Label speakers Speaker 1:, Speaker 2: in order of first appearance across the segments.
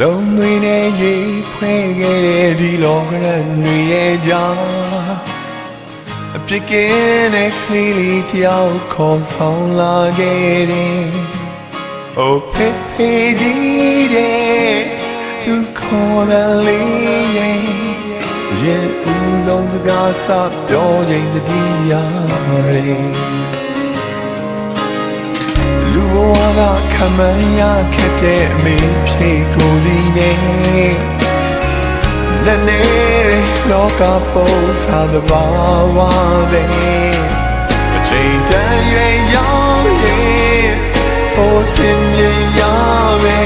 Speaker 1: လုံးသွင်းတဲ့ရေဖွဲ့ခဲ့တဲ့ဒီလောကရန်တွေရဲ့ကြားအပြစ်ကင်းတဲ့ခလေးလေးတယောက်ခေါ်ဆောင်လာခဲ့တယ် Oh ဖေဖေကြီးတဲ့သူခေါ်တဲ့လေးရဲ့ရဲ့ဦးဆုံးစကားစပြောချိန်တတိယရဲလူ ဘဝကခံမရခက်တဲ့အမေဖြေကိုယ်စီနဲ့နည်းနည်းလောကပုံစားသဘာဝပဲအချိန်တန်ရွယ်ရောက်ရဲ့ Oh, sin ye ya me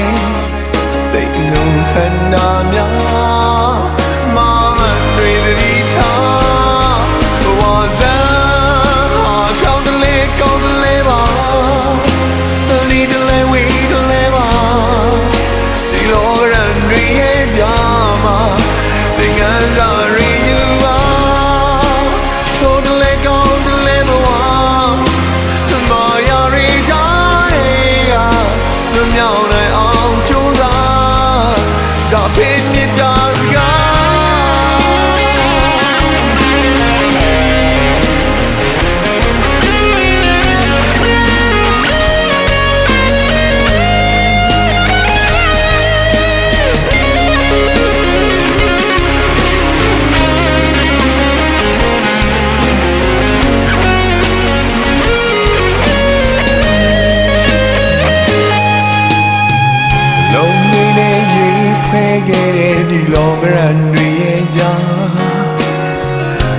Speaker 1: They know san na mya Mama ခဲ့တဲ့ဒီလောကရန်တွေရဲ့ကြား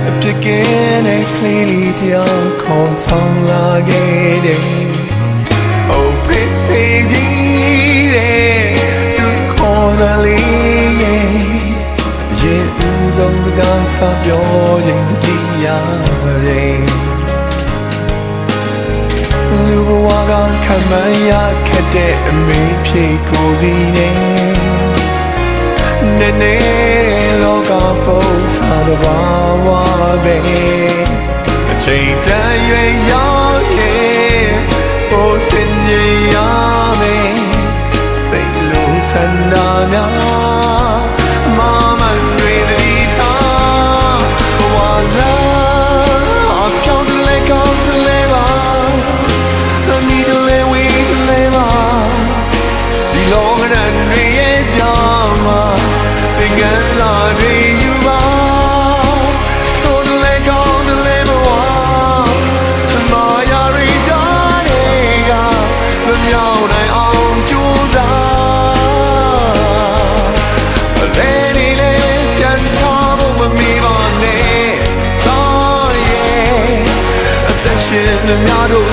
Speaker 1: အပြစ်ကင်းတဲ့ကလေးလေးတယောက်ခေါ်ဆောင်လာခဲ့တယ် Oh baby ကြီးတဲ့သူခေါ်တဲ့လေးရဲ့ရေဦးဆုံးစကားစပြောခြင်းတတိယရဲလူဘဝကခံမရခက်တဲ့အမေဖြေကိုယ်စီနဲ့ နည်းနည်းလောကပုံစားတဲ့ဘာဝပဲအချိန်တန်ရွယ်ရောက်ရဲ့ပိုစင်ရင်ရမယ်သိလို့ဆန္ဒများမမတွေဒီထားဝါလာအပြောင်းတလဲကောင်းတလဲပါ The needle and we live ဒီလောကရန် နိုင်အောင်ကြိုးစားအလဲလေးလေးပြန်ထားဖို့မမီပါနဲ့တော့ရဲ့အသက်ရှင်သမျှတို့